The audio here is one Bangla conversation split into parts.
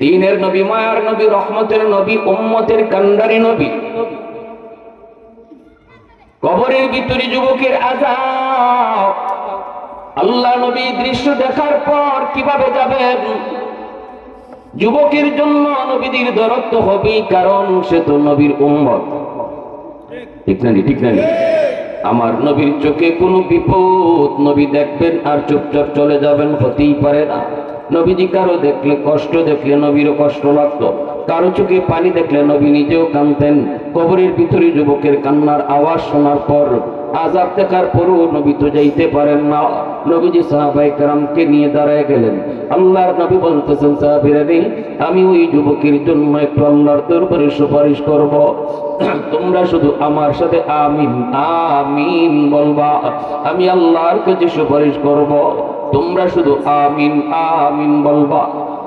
দিনের নবী, মায়ার নবী, রহমতের নবী, উম্মতের কান্ডারি নবী। কবরের ভিতরে যুবকের আজাব আল্লাহ নবী দৃশ্য দেখার পর কীভাবে যাবেন? যুবকের জন্য নবীদের দরত্ব হবে কারণ সে তো নবীর উম্মত। ঠিক না ঠিক না? আমার নবীর চোখে কোনো বিপদ, নবী দেখবেন আর চুপচাপ চলে যাবেন, হতেই পারে না। নবীজি কারও দেখলে কষ্ট দেখলে নবীরও কষ্ট লাগতো। কারও চোখে পানি দেখলে নবী নিজেও কানতেন কবরের ভিতরে যুবকের কান্নার আওয়াজ শোনার পর আজাব দেখার পরও নবী তো যাইতে পারেন না। নবীজি সাহাবাই কারামকে নিয়ে দাঁড়ায় গেলেন। আল্লাহর নবী বলতেছেন সাহাবিরা রে, আমি ওই যুবকের জন্য একটু আল্লাহর দরবারে সুপারিশ করব। তোমরা শুধু আমার সাথে আমিন আমিন বলবা। আমি আল্লাহর কাছে সুপারিশ করব। তোমরা শুধু আমিন আমিন বলবা।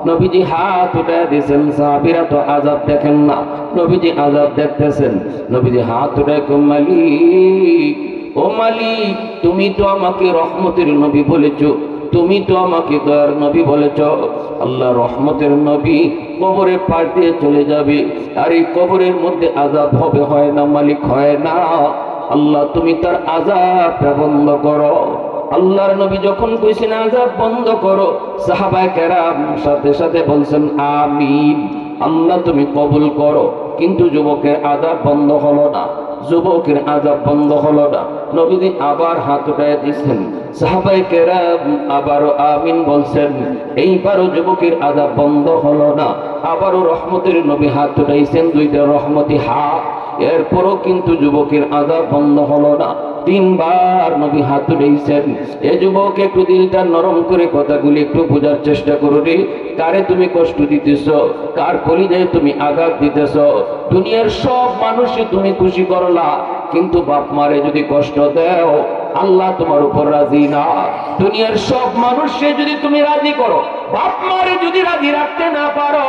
নবীজি হাত উঠে দিয়েছেন, সাহাবিরা তো আজাব দেখেন না। নবীজি আজাব দেখতেছেন। নবীজি হাত উঠে মালিক, ও মালিক, তুমি তো আমাকে রহমতের নবী বলেছ। তুমি তো আমাকে দয়ার নবী বলেছ, আল্লাহ রহমতের নবী কবরে পাশ দিয়ে চলে যাবে, আর এই কবরের মধ্যে আজাব হবে, হয় না মালিক, হয় না। আল্লাহ, তুমি তার আজাবটা বন্ধ করো। আল্লাহর নবী যখন কইছেন আজাব বন্ধ করো, সাহাবায়ে কেরাম সাথে সাথে বলছেন, আমিন, আল্লাহ তুমি কবুল করো। কিন্তু যুবকের আজাব বন্ধ হলো না, যুবকের আজাব বন্ধ হলো না। নবীজি আবার হাত উঠায় দিচ্ছেন সাহাবাই কেরাম আবারও আমিন বলছেন, এইবারও যুবকের আজাব বন্ধ হলো না। আবারও রহমতের নবী হাত উঠাইছেন, দুইটা রহমতি হাত এরপরও কিন্তু যুবকের আজাব বন্ধ হলো না। তিনবার নবী হাত উঠেছেন এ যুবক, একটু দিলটা নরম করে কথাগুলি একটু বোঝার চেষ্টা করো রে। কারে তুমি কষ্ট দিতেছ? কার কলিজায় তুমি আঘাত দিতেছ? দুনিয়ার সব মানুষই তুমি খুশি করলা। কিন্তু বাপ মারে যদি কষ্ট দেও, আল্লাহ তোমার উপর রাজি না। দুনিয়ার সব মানুষকে যদি তুমি রাজি করো, বাপ মারে যদি রাজি রাখতে না পারো,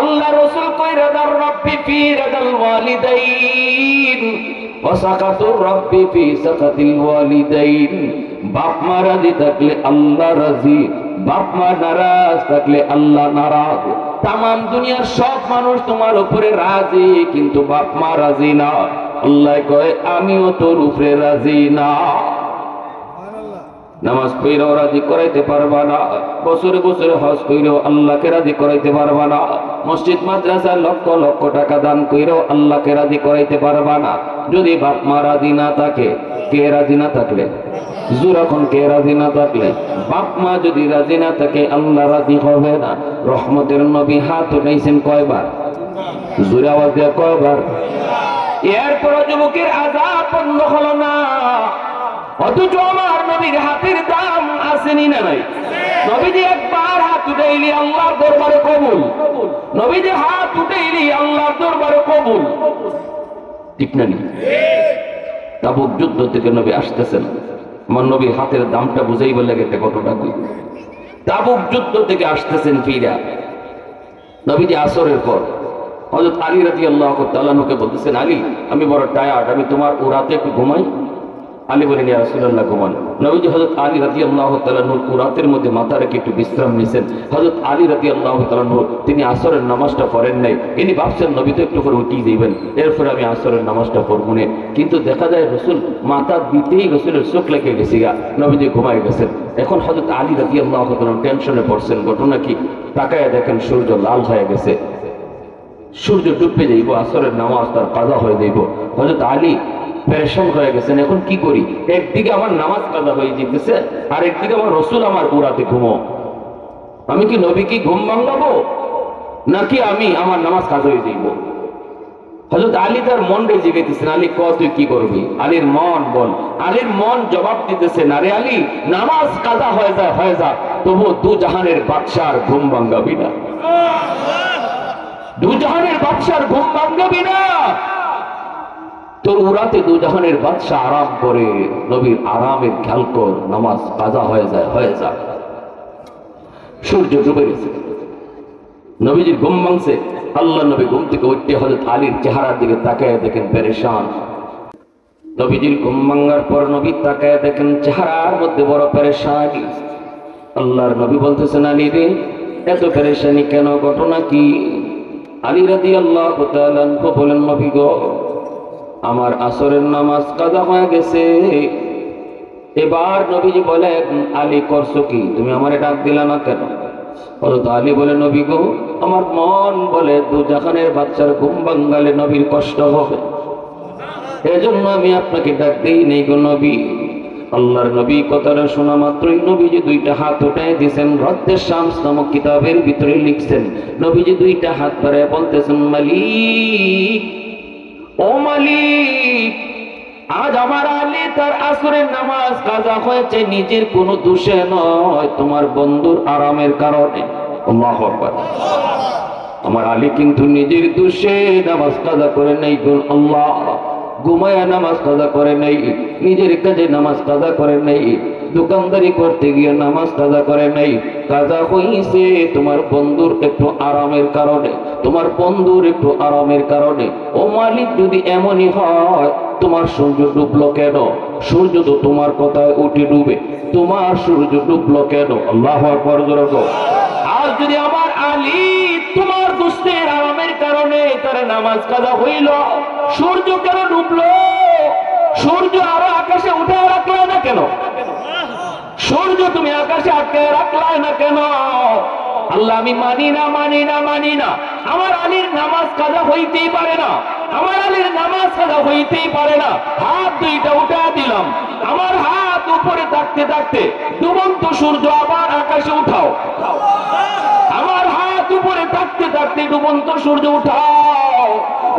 আল্লাহ রসুল কই রাদার রব্বি ফি রাদাল ওয়ালিদাইন ওয়াসাকাতুর রব্বি ফি সাকাতিল ওয়ালিদাইন। বাপ মা রাজি থাকলে আল্লাহ রাজি, বাপ মা নারাজ থাকলে আল্লাহ নারাজ। তাম দুনিয়ার সব মানুষ তোমার উপরে রাজি, কিন্তু বাপ মা রাজি না। আল্লাহ কয় আমিও তোর উপরে রাজি না। নামাজ পড়েও রাজি করাইতে পারবা না বছরে বছরে হজ কইরেও আল্লাহকে রাজি করাইতে পারবা না মসজিদ মাদ্রাসায় লক্ষ লক্ষ টাকা দান কইরেও আল্লাহকে রাজি করাইতে পারবা না। যদি বাপ মা রাজি না থাকে কে রাজি না থাকলে? যখন কে রাজি না থাকলে? বাপ মা যদি রাজি না থাকে আল্লাহ রাজি হবে না। রহমতের নবী হাত উঠাইছেন কয়বার? জোরে আওয়াজ দেওয়া কয়বার? এরপর যুবকের আজাব বন্ধ হলো না। অথচ আমার নবীর হাতের দাম আসেনি না নাই। নবীজি একবার হাত উঠাইলি আল্লাহর দরবারে কবুল। নবীজি হাত উঠাইলি আল্লাহর দরবারে কবুল। ঠিক না নি? তাবুক যুদ্ধ থেকে নবী আসতেছেন। আমার নবীর হাতের দামটা বুঝাই বলে একটা ঘটনা কই তাবুক যুদ্ধ থেকে আসতেছেন ফিরা। নবীজি আসরের পর হজরত আলী রাজি আল্লাহ তালানুকে বলতেছেন, আলী, আমি বড় টায়ার্ড আমি তোমার ও রাতে একটু ঘুমাই। আলী বলেন, ইয়া রাসূলুল্লাহ, ঘুমান। নবীজি হযরত আলী রাদিয়াল্লাহু তাআলা নূর রাতের মধ্যে মাথা রেখে একটু বিশ্রাম নিছেন হযরত আলী রাদিয়াল্লাহু তাআলা নূর তিনি আসরের নামাজটা পড়েন নাই। ইনি ভাবছেন, নবী তো একটু করে উঠিয়ে দিবেন এরপরে আমি আসরের নামাজটা পড়ব নে। কিন্তু দেখা যায়, রসুল মাথা দিতেই রসুলের চোখ লেগে গেছে গা। নবীজি ঘুমাই গেছেন। এখন হযরত আলী রাদিয়াল্লাহু তাআলা টেনশনে পড়ছেন। ঘটনা কি? তাকায় দেখেন, সূর্য লাল হয়ে গেছে। সূর্য ডুববে যাইব, আসরের নামাজ তার কাজা হয়ে যাইব। হযরত আলী পেরেশান হয়ে গেছেন, এখন কি করি? একদিকে আমার নামাজ কাজা হয়ে যেতেছে আর একদিকে আমার রসুল আমার উড়াতে ঘুমো আমি কি নবী কি ঘুম ভাঙাবো? নাকি আমি আমার নামাজ কাজ হয়ে যাইব? হজরত আলী তার মন রে জিগাইতেছেন আলী ক, তুই কি করবি? আলীর মন বল। আলীর মন জবাব দিতেছেন আরে আলী, নামাজ কাজা হয়ে যায় হয়ে যা তবু দু জাহানের বাদশার ঘুম ভাঙ্গাবি না। দু জাহানের বাদশার ঘুম ভাঙ্গাবি না তোর উড়াতে দু জাহানের বাদশাহ আরাম করে। নবীর আরামের খেয়াল কর, নামাজ কাজা হয়ে যায় হয়ে যায় সূর্য ডুবে গেছে। নবীজির ঘুম ভাঙছে। আল্লাহ নবী ঘুম থেকে উঠতে হজরত আলীর চেহারার দিকে তাকায় দেখেন পেরেশান। নবীজির ঘুম ভাঙার পর নবী তাকায় দেখেন চেহারার মধ্যে বড় পেরেশানি। আল্লাহর নবী বলতেছেন, আলী রে, এত পেরেশানি কেন? ঘটনা কি? আলী রাদি আল্লাহ বলেন, নবী গো, আমার আসরের নামাজ কাদা হয়ে গেছে। এবার নবীজি বলেন, আলী, করছ কি? তুমি আমার ডাক দিলা না কেন? হযরত আলী বলে নবী গো, আমার মন বলে দু জাহানের বাচ্চার ঘুম বাঙ্গালে নবীর কষ্ট হবে। এজন্য আমি আপনাকে ডাক দিই নেই গো নবী। আল্লাহর নবী কথাটা শোনা মাত্রই নবীজি দুইটা হাত উঠায় দিয়েছেন রদ্দের শামস নামক কিতাবের ভিতরে লিখছেন। নবীজি দুইটা হাত বাড়ায় বলতেছেন, মালিক, ও মালিক, আজ আমার আলী তার আসরের নামাজ কাজা হয়েছে, নিজের কোনো দোষে নয়, তোমার বন্ধুর আরামের কারণে। আমার আলী কিন্তু নিজের দোষে নামাজ কাজা করে নেই আল্লাহ। ঘুমায়া নামাজ কাজা করে নেই, নিজের কাজে নামাজ কাজা করে নেই, দোকানদারি করতে গিয়ে নামাজ কাজা করে নেই। কাজা হইছে তোমার বন্ধুর একটু আরামের কারণে, তোমার বন্ধুর একটু আরামের কারণে। ও মালিক, যদি এমনই হয়, তোমার সূর্য ডুবলো কেন? সূর্য তো তোমার কথায় উঠে ডুবে, তোমার সূর্য ডুবলো কেন? আল্লাহ আর যদি আমার আলী তোমার আরামের কারণে তার নামাজ কাজা হইল। সূর্য কেন ডুবলো? সূর্য আরও আকাশে উঠে রাখল না কেন? সূর্য তুমি আকাশে আটকে রাখলা না কেন? আল্লাহ, আমি মানি না মানি না মানি না। আমার আলীর নামাজ কাজা হইতেই পারে না। আমার আলীর নামাজ কাজা হইতেই পারে না। হাত দুইটা উঠা দিলাম। আমার হাত উপরে থাকতে থাকতে ডুবন্ত সূর্য আবার আকাশে উঠাও। দুপুরে থাকতে থাকতে ডুবন্ত সূর্য উঠাও।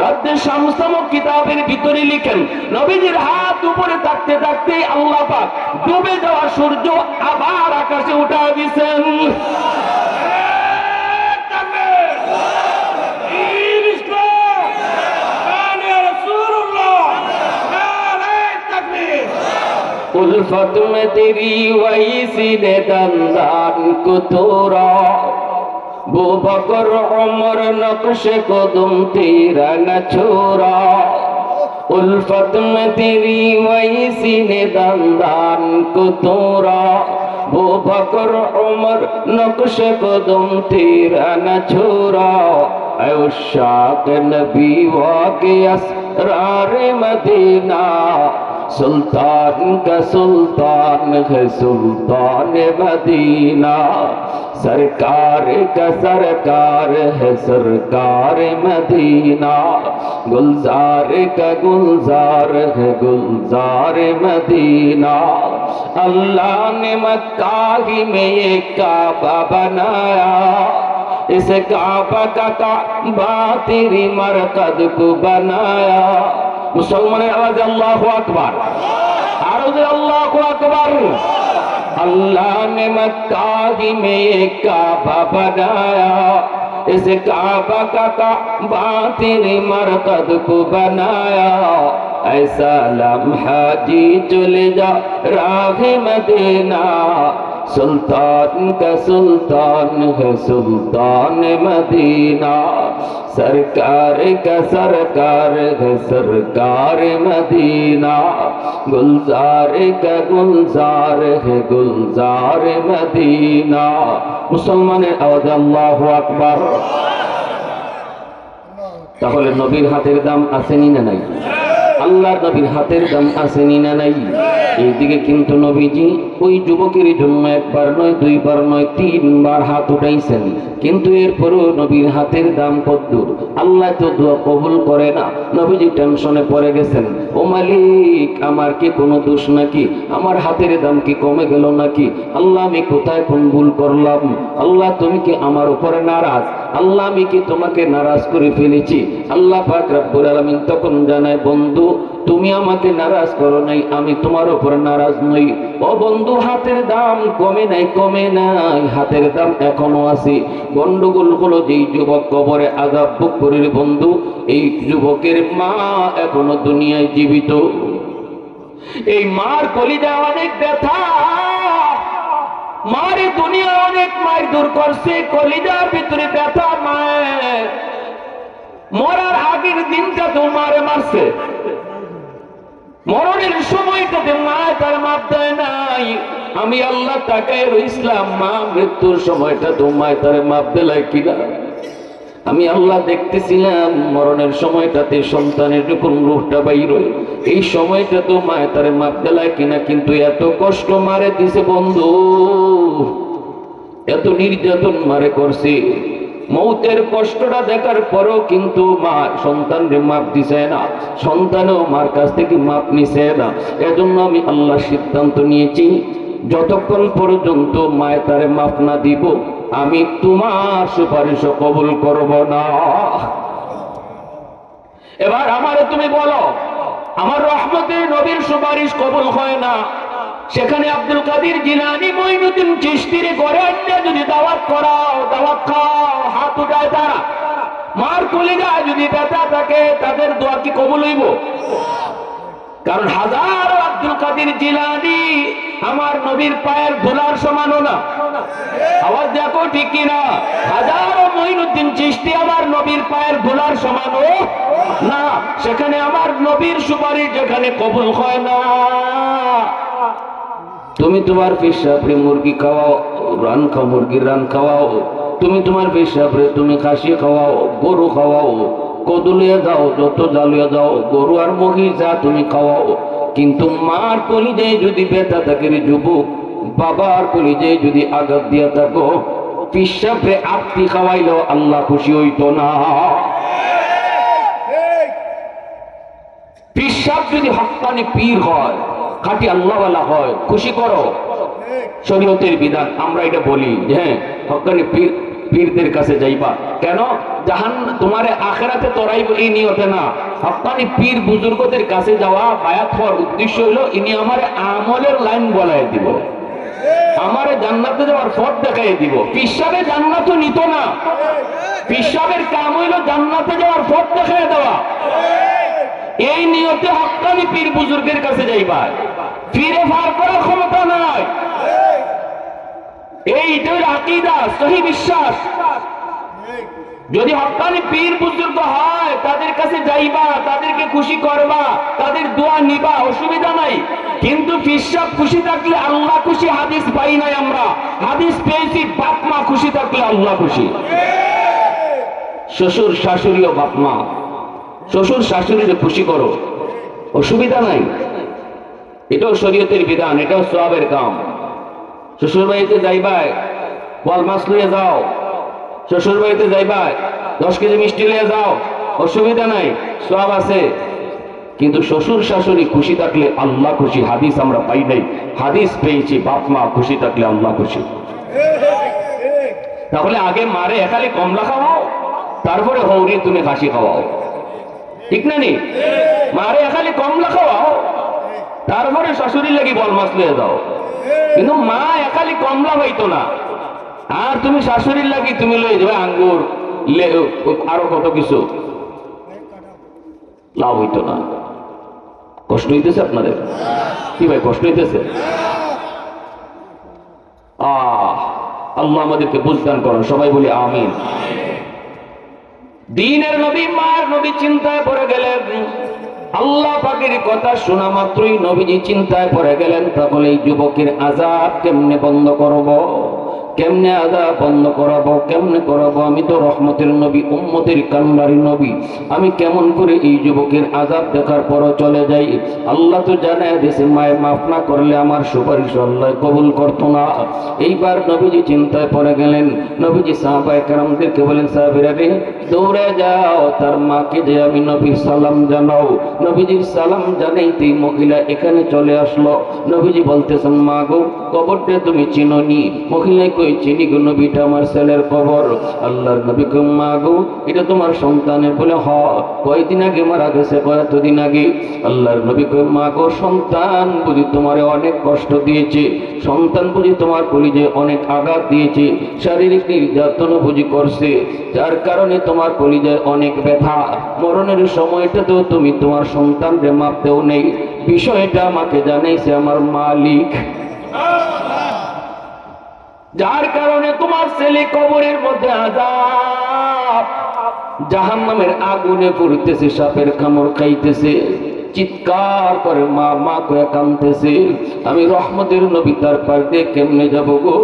রাত্রে শামসামক কিতাবের ভিতরে লিখেন, নবীজির হাত উপরে থাকতে থাকতে আল্লাহ পাক ডুবে যাওয়া সূর্য আবার আকাশে উঠা দিছেন। उल्फत में तेरी वही सीने दंदान को বুবকর অমর নকশে কদম তীরা না ছোরা উলফত মে তিরি ওয়াইসি নে দন্দান কো তোরা বুবকর অমর নকশে কদম তীরা না ছোরা আয়ুশাক নবী ওয়াকিয়াস রারে মদিনা। सुल्तान का सुल्तान है सुल्तान मदीना। सरकार का सरकार है सरकार मदीना। गुलजार का गुलजार है गुलजार मदीना। अल्लाह ने मक्का ही में ये काबा बनाया। इस काबा का काबा तेरी मरकद को बनाया। মুসলমানের আওয়াজে আল্লাহ আকবার আরো যে আল্লাহ আকবার अल्लाह ने मक्का ही में एक काबा बनाया इस काबा का काबा तेरी मरकद को बनाया ऐसा लम्हा जी चले जा राह मदीना سلطان کا سلطان ہے سلطان مدینہ سرکار کا سرکار ہے سرکار مدینہ گلزار کا گلزار ہے گلزار مدینہ মুসলমান আল্লাহ আকবার তাহলে নবীর হাতের দাম আসেনি না নাই আল্লাহর নবীর হাতের দাম আসেনি না নাই? এইদিকে কিন্তু নবীজি ওই যুবকের জন্য একবার নয়, দুইবার নয়, তিনবার হাত উঠাইছেন। কিন্তু এরপরও নবীর হাতের দাম কদ্দুর আল্লাহ তো দোয়া কবুল করে না। নবীজি টেনশনে পড়ে গেছেন। ও মালিক, আমার কি কোনো দোষ নাকি? আমার হাতের দাম কি কমে গেল নাকি? আল্লাহ, আমি কোথায় কোন ভুল করলাম? আল্লাহ, তুমি কি আমার উপরে নারাজ? আল্লাহ, আমি কি তোমাকে নারাজ করে ফেলেছি? আল্লাহ পাক রব্বুল আলামিন তখন জানায়, বন্ধু, তুমি আমাকে নারাজ করো নাই, আমি তোমার উপর নারাজ নই। ও বন্ধু, হাতের দাম কমে নাই কমে নাই, হাতের দাম এখনও আছে। গন্ডগোল হলো যেই যুবক কবরে আজাব ভোগ করে রে বন্ধু, এই যুবকের মা এখনও দুনিয়ায় জীবিত। এই মার কলিজা অনেক ব্যথা। মারে দুনিয়া অনেক মায়ের দূর করছে, কলিজার ভিতরে ব্যথা মায়ের মরার আগের দিনটা তো মারে মারছে। মরণের সময়টাতে মা তার মাপ দেয় নাই। আমি আল্লাহ তাকায় রইসলাম মা, মৃত্যুর সময়টা তোমায় তার মাপ দিলাই কিনা? আমি আল্লাহ দেখতেছিলাম, মরণের সময়টাতে সন্তানের যখন রূপটা বাইর এই সময়টা তো মায় তারে মাপ দিলায় কিনা, কিন্তু এত কষ্ট মারে দিছে বন্ধু। এত নির্যাতন মারে করছে। মৌতের কষ্টটা দেখার পরও কিন্তু মা সন্তানরে মাপ দিছে না, সন্তানও মার কাছ থেকে মাপ নিছে না। এজন্য আমি আল্লাহ সিদ্ধান্ত নিয়েছি যতক্ষণ পর্যন্ত মায় তারে মাপ না দিব, আমি তোমার সুপারিশ কবুল করব না। এবার আমারে তুমি বলো, আমার রহমতের নবীর সুপারিশ কবুল হয় না। সেখানে আব্দুল কাদির জিলানি মঈনুদ্দিন চিস্তিরে আনতে যদি দাওয়াত করাও, দাওয়াত খাও, হাত উঠায় তারা। মার কলিজা যদি ব্যথা থাকে, তাদের দোয়া কি কবুল হইব? কারণ হাজার আব্দুল কাদির জিলানি আমার নবীর পায়ের ধুলার সমানও না। আওয়াজ দেখো ঠিক কিনা? হাজারো মঈনুদ্দিন চিস্তি আমার নবীর পায়ের ধুলার সমানও না। সেখানে আমার নবীর সুপারিশ যেখানে কবুল হয় না। তুমি তোমার পেশাবরে মুরগি খাওয়াও, রান খাও, মুরগির রান খাওয়াও। তুমি তোমার পেশাবরে তুমি খাসি খাওয়াও, গরু খাওয়াও। কদুলিয়ে দাও, যত জ্বালিয়ে দাও, গরু আর মহি যা তুমি খাওয়াও। কিন্তু মার কলিজে যদি ব্যথা থাকে যুবক বাবার কলিজে যদি আঘাত দিয়া থাকো পিসাবরে আপনি খাওয়াইলো আল্লাহ খুশি হইতো না। পিসাব যদি হকানি পীর হয় খাঁটি আল্লাহওয়ালা হয় খুশি করো। শরীয়তের বিধান আমরা এটা বলি হ্যাঁ হকানি পীর পীরদের কাছে যাইবা। কেন? জাহান তোমারে আখেরাতে তরাইব এই নিয়তে না। হকানি পীর বুজুর্গদের কাছে যাওয়া বায়াত হওয়ার উদ্দেশ্য হলো, ইনি আমার আমলের লাইন বলাই দিব। আমারে জান্নাতে যাওয়ার পথ দেখাই দিব। পিসাবে জান্নাতও নিত না। পিসাবের কাম হইল জান্নাতে যাওয়ার পথ দেখাই দেওয়া। এই নিয়তে হকানি পীর বুজুর্গের কাছে যাইবা। ফিরে ফার করার ক্ষমতা নাই। এইটাই আকিদা, সহি বিশ্বাস। যদি হকানি পীর বুজুর্গ হয়, তাদের কাছে যাইবা, তাদেরকে খুশি করবা, তাদের দোয়া নিবা, অসুবিধা নাই। কিন্তু পিসাব খুশি থাকলে আল্লাহ খুশি, হাদিস পাই নাই আমরা। হাদিস পেয়েছি, বাপ মা খুশি থাকলে আল্লাহ খুশি। শ্বশুর শাশুড়ি ও শ্বশুর শাশুড়িকে খুশি করো। অসুবিধা নাই। এটাও শরীয়তের বিধান, এটাও সবের কাম। শ্বশুর বাড়িতে যাইবাই, বল মাছ লইয়ে যাও। শ্বশুর বাড়িতে যাইবাই, দশ কেজি মিষ্টি লিয়ে যাও। অসুবিধা নাই, সব আছে। কিন্তু শ্বশুর শাশুড়ি খুশি থাকলে আল্লাহ খুশি, হাদিস আমরা পাই নাই। হাদিস পেয়েছি, বাপ মা খুশি থাকলে আল্লাহ খুশি। তাহলে আগে মারে একালি কমলা খাওয়াও, তারপরে হৌরি, তুমি খাসি খাওয়াও। ঠিক না নি মারে খালি কমলা খাওয়াও তারপরে শাশুড়ি লাগি বল মাছ লিয়ে দাও কিন্তু মা একালি কমলা হইতো না। আর তুমি শাশুড়ির লাগি তুমি লয়ে যাবে আঙ্গুর আরও কত কিছু। লাভ হইতো না। কষ্ট হইতেছে আপনাদের? কি ভাই কষ্ট হইতেছে? আহ আল্লাহ আমাদেরকে বুঝদান করেন সবাই বলি আমিন। দিনের নবী মার নবী চিন্তায় পড়ে গেলেন। আল্লাহ পাকের কথা শোনা মাত্রই নবীজি চিন্তায় পড়ে গেলেন তাহলে এই যুবকের আজাব কেমনে বন্ধ করব। কেমনে আজাব বন্ধ করাবো, কেমনে করাবো? আমি তো রহমতের নবী, উম্মতের কান্ডারি নবী। আমি কেমন করে এই যুবকের আজাব দেখার পরও চলে যাই? আল্লাহ তো জানায় দিয়েছে মায়ের মাফ না করলে আমার সুপারিশ আল্লাহ কবুল করতো না। এইবার নবীজি চিন্তায় পড়ে গেলেন। নবীজি সাহাবায়ে কেরামদেরকে বলেন, সাহাবিরা রে, দৌড়ে যাও, তার মাকে যে আমি নবীর সালাম জানাও। নবীজির সালাম জানাইতেই মহিলা এখানে চলে আসলো। নবীজি বলতেছেন, মা গো কবরটা তুমি চিনোনি। মহিলায় কই চিনি গো নবীটা আমার ছেলের কবর? আল্লাহর নবী কই, মা গো, এটা তোমার সন্তানের বলে হ। কয়দিন আগে মারা গেছে কয়েকদিন আগে? আল্লাহর নবী কই, মা গো, সন্তান বুঝি তোমারে অনেক কষ্ট দিয়েছে। সন্তান বুঝি তোমার কলিজে অনেক আঘাত দিয়েছে। শারীরিক নির্যাতন বুঝি করছে। যার কারণে তোমার কলিজায় অনেক ব্যথা। মরণের সময়টা তো তুমি তোমার সন্তানকে মাপতেও নেই। বিষয়টা আমাকে জানাইছে আমার মালিক। যার কারণে তোমার ছেলে কবরের মধ্যে আজাব। জাহান্নামের আগুনে পড়তেছে, সাপের কামড় খাইতেছে, চিৎকার করে মা মা করে কানতেছে আমি রহমতের নবী তার পার দিয়ে কেমনে যাব গো?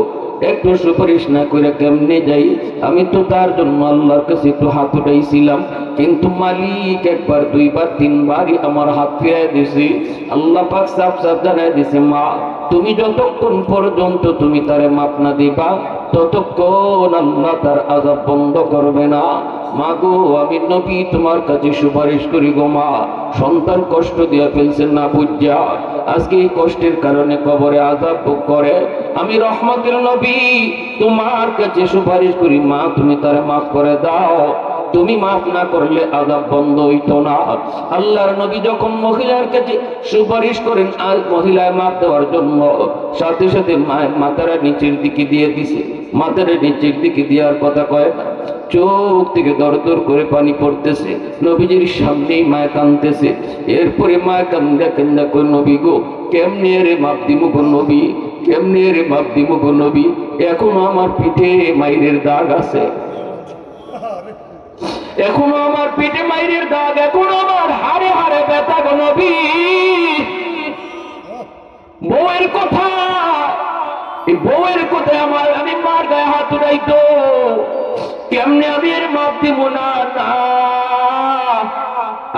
একটু সুপারিশ না করে কেমনে যাই? আমি তো তার জন্য আল্লাহর কাছে একটু হাত উঠাইছিলাম। কিন্তু মালিক একবার, দুইবার, তিনবারই আমার হাত ফিরাই দিছি। আল্লাহ পাক সাফ সাফ জানাই দিছে, মা, তুমি যতক্ষণ পর্যন্ত তুমি তারে মাপ না দিবা, ততক্ষণ আল্লাহ তার আজাব বন্ধ করবে না। মা গো, আমি নবী, তোমার কাছে সুপারিশ করি গো মা। সন্তান কষ্ট দিয়া ফেলছেন না বুঝা। আজকে এই কষ্টের কারণে কবরে আজাব ভোগ করে। আমি রহমতের নবী, তোমার কাছে সুপারিশ করি মা, তুমি তার মাফ করে দাও। তুমি মাফ না করলে আজাব বন্ধ হইতো না। আল্লাহর নবী যখন মহিলার কাছে সুপারিশ করেন, আর মহিলায় মাফ দেওয়ার জন্য, সাথে সাথে মায়ের মাথারা নিচের দিকে দিয়ে দিছে। মাথারা নিচের দিকে দেওয়ার কথা কয় না চোখ থেকে দর দর করে পানি পড়তেছে, নবীজির সামনেই মায় কান্দতেছে এরপরে মায় কান্দা কান্দা করে নবী গো, কেমনে রে মাপ দিমু গো নবী? কেমনে রে মাপ দিমু গো নবী? এখনও আমার পিঠে মাইরের দাগ আছে। এখনও আমার পেটে মাইরের দাগ, এখনও আমার হাড়ে হাড়ে ব্যথা গো নবী। বউয়ের কথা, এই বউয়ের কথা আমার কেমনে আমি এর মাপ দিব না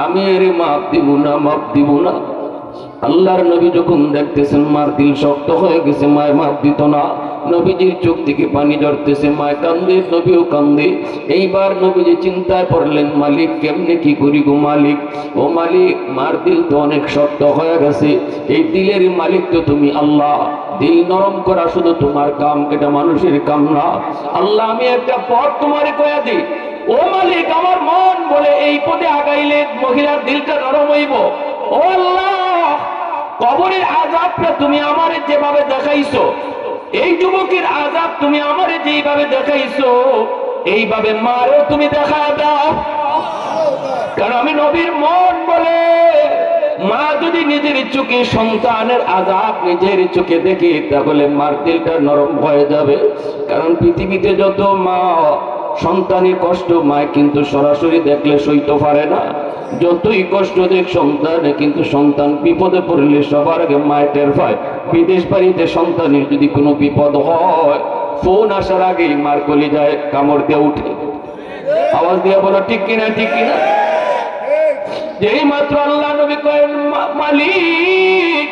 আমি এর মাপ দিব না, মাপ দিব না। আল্লাহর নবী যখন দেখতেছেন মার দিল শক্ত হয়ে গেছে মায় মাপ দিত না। নবীজির চোখ থেকে পানি ঝরতেছে মায় কান্দে, নবীও কান্দে। এইবার নবীজি চিন্তায় পড়লেন, মালিক, কেমনে কি করি গো মালিক? ও মালিক, মার দিল তো অনেক শক্ত হয়ে গেছে। এই দিলের মালিক তো তুমি আল্লাহ। দিল নরম করা শুধু তোমার কাম, এটা মানুষের কাম না। আল্লাহ, আমি একটা পথ তোমারে কয়া দিই। ও মালিক, আমার মন বলে এই পথে আগাইলে মহিলার দিলটা নরম হইব। ও আল্লাহ, কবরের আজাবটা তুমি আমার যেভাবে দেখাইছো এই যুবকের আজাব তুমি আমারে যেইভাবে দেখাইছো, এইভাবে মারও তুমি দেখা দাও। কারণ আমি নবীর মন বলে, মা যদি নিজের চোখে সন্তানের আজাব নিজের চোখে দেখে, তাহলে মার দিলটা নরম হয়ে যাবে। কারণ পৃথিবীতে যত মা সন্তানের কষ্ট, মায় কিন্তু সরাসরি দেখলে সইতে পারে না। যতই কষ্ট দেখ সন্তানে, কিন্তু সন্তান বিপদে পড়লে সবার আগে মায় টের পায়। বিদেশ বাড়িতে সন্তানের যদি কোনো বিপদ হয়, ফোন আসার আগেই মার কলি যায়, কামড় দিয়ে উঠে। আওয়াজ দিয়ে বলো, ঠিক কিনা ঠিক কিনা? যেই মাত্র আল্লাহ নবী কয়েন, "মা- মালিক,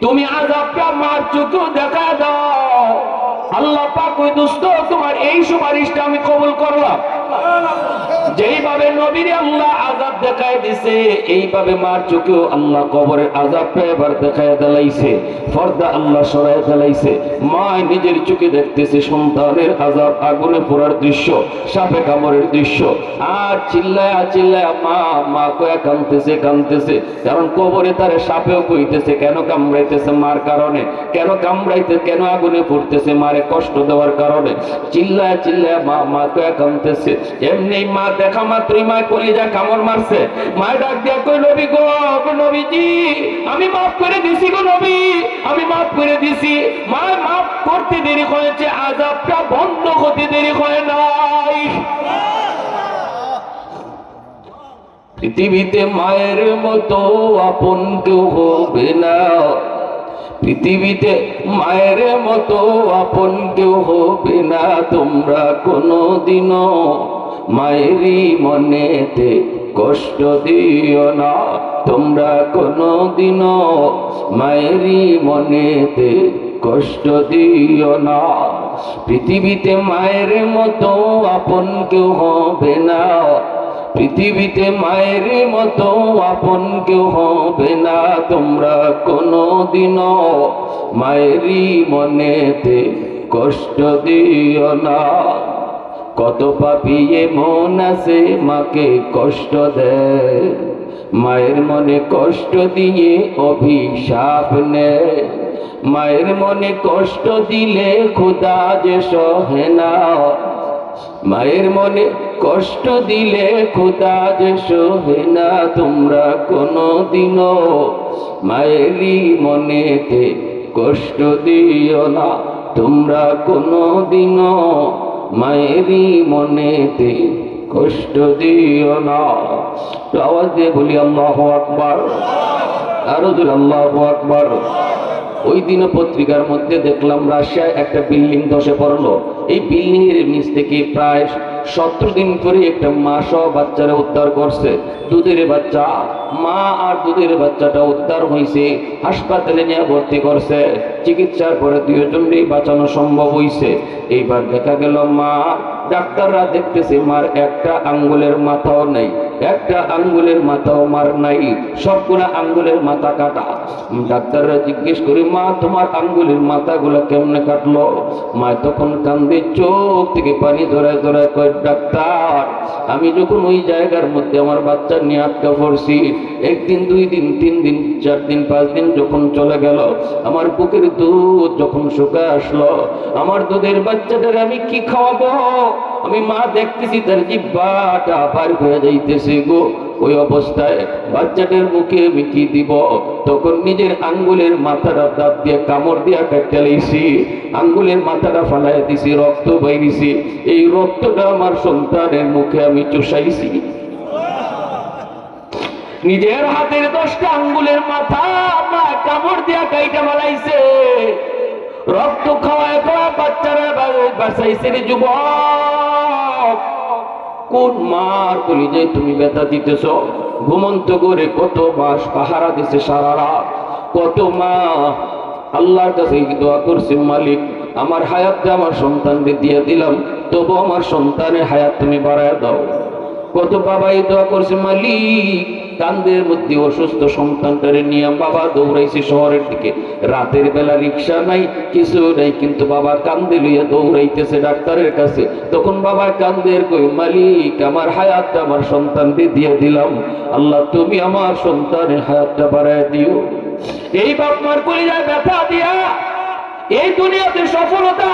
তুমি আজাবটা মার চোখেও দেখা দাও। আল্লাহ পাক ওই দুস্থ তোমার এই সুপারিশটা আমি কবুল করলাম। যেইভাবে নবীর আল্লাহ আজাব দেখায় দিছে, এইভাবে মার চোখেও আল্লাহ কবরের আজাবটা এবার দেখায় দেলাইছে, ফর্দা আল্লাহ সরায় দেলাইছে মা নিজের চোখে দেখতেছে সন্তানের আজাব, আগুনে পোড়ার দৃশ্য, সাপে কামড়ের দৃশ্য। আর চিল্লায় চিল্লায় মা মা কয়া কানতেছে কানতেছে কারণ কবরে তারে সাপেও কইতেছে, কেন কামড়াইতেছে মার কারণে? কেন কামড়াইতে, কেন আগুনে পড়তেছে মারে কষ্ট দেওয়ার কারণে? চিল্লায় চিল্লায় মা মা কয়া কানতেছে এমনি মা দেখা মাত্রই মা কলিজা কামড় মারছে। মা ডাক দিয়া কই নবী গো নবীজি, আমি মাফ করে দিছি গো নবী, আমি মাফ করে দিছি। মা মাফ করতে দেরি হয়েছে আজাবটা বন্ধ হতে দেরি হয় নাই। পৃথিবীতে মায়ের মতো আপন কেউ হবে না। পৃথিবীতে মায়ের মতো আপন কেউ হবে না তোমরা কোনো দিনও মায়েরই মনেতে কষ্ট দিও না। তোমরা কোনো দিনও মায়েরই মনেতে কষ্ট দিও না। পৃথিবীতে মায়ের মতো আপন কেউ হবে না। পৃথিবীতে মায়ের মতো আপন কেউ হবে না। তোমরা কোনো দিনও মায়েরই মনেতে কষ্ট দিও না। কত পাপিয়ে মন আছে মাকে কষ্ট দেয়। মায়ের মনে কষ্ট দিয়ে অভিশাপ নেয়। মায়ের মনে কষ্ট দিলে খোদা যে সহে না। মায়ের মনে কষ্ট দিলে খোদা যে সহে না। তোমরা কোনো দিনও মায়েরই মনেতে কষ্ট দিও না। তোমরা কোনো দিনও মায়েরই মনেতে কষ্ট দিও না। আওয়াজ দিয়ে বলি, আল্লাহ আকবার। আরও দূর আল্লাহ আকবার। ওই দিন পত্রিকার মধ্যে দেখলাম রাশিয়ায় একটা বিল্ডিং ধসে পড়ল। এই বিল্ডিং এর নিচ থেকে প্রায় সত্তর দিন করে একটা মা সহ বাচ্চারা উদ্ধার করছে। দুধের বাচ্চা, মা আর দুধের বাচ্চাটা উদ্ধার হয়েছে হাসপাতালে নিয়ে ভর্তি করছে। চিকিৎসার পরে দুজনেই বাঁচানো সম্ভব হয়েছে এইবার দেখা গেল মা, ডাক্তাররা দেখতেছে মার একটা আঙ্গুলের মাথাও নেই, একটা আঙ্গুলের মাথাও মার নাই, সবগুলা আঙ্গুলের মাথা কাটা। ডাক্তাররা জিজ্ঞেস করি, মা, তোমার আঙ্গুলের মাথাগুলো কেমনে কাটলো? মা তখন কান্দে, চোখ থেকে পানি ধরায় ধরায় কয়, ডাক্তার, আমি যখন ওই জায়গার মধ্যে আমার বাচ্চা নিয়ে আটকা পড়ছি, একদিন, দুই দিন, তিন দিন, চার দিন, পাঁচ দিন যখন চলে গেল, আমার বুকের দুধ যখন শুকায় আসলো, আমার দুধের বাচ্চাটার আমি কি খাওয়াবো? আমি মা দেখতেছি তার জিব্বাটা পার হয়ে যাইতেছে গো। ওই অবস্থায় বাচ্চাটার মুখে কি দিব। তখন নিজের আঙ্গুলের মাথাটা দাঁত দিয়ে কামড় দিয়া কাটতে লাইছি আঙ্গুলের মাথাটা ফালাই দিছি, রক্ত বাইরিছি। এই রক্তটা আমার সন্তানের মুখে আমি চুষাইছি। নিজের হাতের দশটা আঙ্গুলের মাথা মা কামড় দিয়া কাইটা মালাইছে রক্ত খাওয়ায় খাওয়া বাচ্চারা বাঁচাইছে যুবক। কোন মার বলি যে তুমি ব্যথা দিতেছ? ঘুমন্ত করে কত মাস পাহারা দিছে সারা রাত? কত মা আল্লাহর কাছে দোয়া করছে, মালিক, আমার হায়াতটা আমার সন্তানকে দিয়ে দিলাম, তবু আমার সন্তানের হায়াত তুমি বাড়ায় দাও। কত বাবাই দোয়া করছে, মালিক কান্দের মধ্যে অসুস্থ সন্তানটারে নিয়ে বাবা দৌড়াইছে শহরের দিকে। রাতের বেলা রিক্সা নাই কিছু নাই, কিন্তু বাবা কান্দে লইয়া দৌড়াইতেছে ডাক্তারের কাছে। তখন বাবা কান্দের কই মালিক, আমার হায়াতটা আমার সন্তানকে দিয়ে দিলাম। আল্লাহ, তুমি আমার সন্তানের হায়াতটা বাড়ায় দিও। এই বাপমার কলিজায় ব্যথা দিয়া এই দুনিয়াতে সফলতা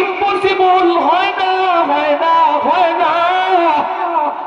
ইম্পসিবল হয় না হয় না হয় না।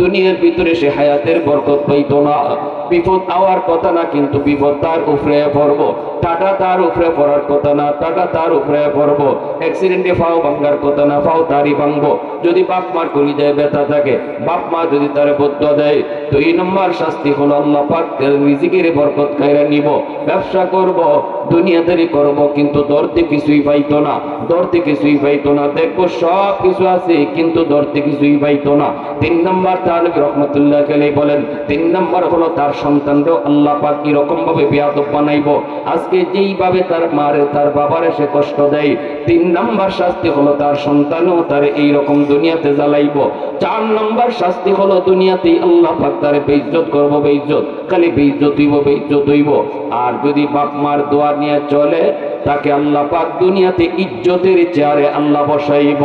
দুনিয়ার ভিতরে সে হায়াতের বরকত পাইত না। বিপদ আওয়ার কথা না, কিন্তু বিপদ তার উপরে পড়ব। টাটা তার উপরে পড়ার কথা না, টাটা তার উপরে পড়ব। অ্যাক্সিডেন্টে ফাও ভাঙ্গার কথা না, ফাও তারই ভাঙবো যদি বাপ মার কলি যায়, ব্যথা থাকে, বাপ মা যদি তার বদ্ধ দেয়, তো এই নম্বর শাস্তি হলো আল্লাহ পাক রিজিকের বরকত খাইরা নিব। ব্যবসা করব, দুনিয়াদারি করব, কিন্তু দরতে কিছুই পাইতো না দরতে কিছুই পাইতো না। দেখব সব কিছু আছে, কিন্তু দরতে কিছুই পাইতো না। তিন নম্বর তাহলে রহমতুল্লাহ শাস্তি হলো দুনিয়াতে জ্বালাইবো। চার নম্বর শাস্তি হলো আল্লাহ পাক তার বেইজ্জত করব খালি বেইজ্জত হইব বেইজ্জত হইব। আর যদি বাপ মার দোয়া নিয়ে চলে, তাকে আল্লাহ পাক দুনিয়াতে ইজ্জতের চেয়ারে আল্লাহ বসাইব।